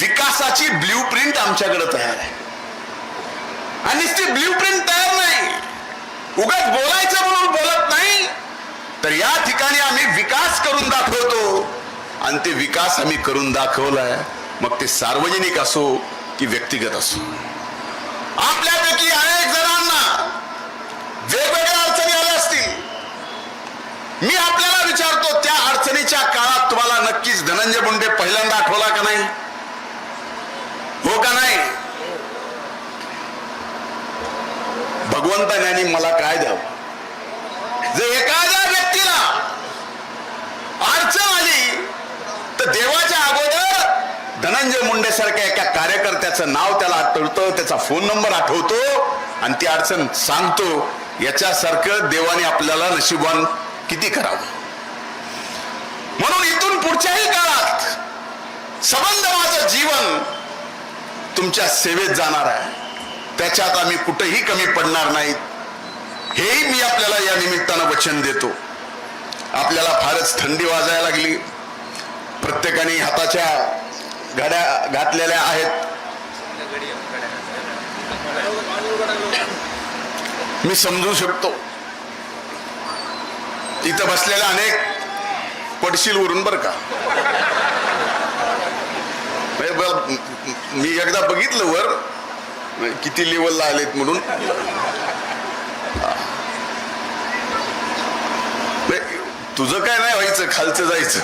विकासाची blue print आमच्याकडे तयार आहे. आणि ती ब्ल्यू प्रिंट तयार नाही. उगाच बोलायचं म्हणून बोलत नाही. तर या ठिकाणी आम्ही विकास करून दाखवतो. आणि ते विकास आम्ही करून दाखवलाय. मग ते सार्वजनिक असो की व्यक्तिगत असो. आपल्यापैकी अनेक जणांना वेगवेगळ्या अडचणी आल्या असतील. मी आपल्याला अडचणीच्या काळात तुम्हाला नक्कीच धनंजय मुंडे पहिल्यांदा आठवला का नाही? हो का नाही? भगवंत ज्ञानी मला काय द्यावं? जर एखाद्या व्यक्तीला अडचण आली तर देवाच्या अगोदर धनंजय मुंडे सारख्या एका कार्यकर्त्याचं नाव त्याला आठवतं त्याचा फोन नंबर आठवतो आणि ती अडचण सांगतो. याच्यासारखं देवाने आपल्याला नशिबान किती करावं? पुढच्याही काळात संबंध माझं जीवन तुमच्या सेवेत जाणार आहे. त्याच्यात आम्ही कुठेही कमी पडणार नाहीत. हेही मी आपल्याला या निमित्तानं वचन देतो. आपल्याला फारच थंडी वाजायला लागली. प्रत्येकाने हाताच्या घड्या घातलेल्या आहेत. मी समजू शकतो. इथं बसलेल्या अनेक पडशील वरून बर का? म्हणजे मी एकदा बघितलं वर किती लेवलला आलेत म्हणून. नाही, तुझं काय नाही व्हायचं खालचं जायचं.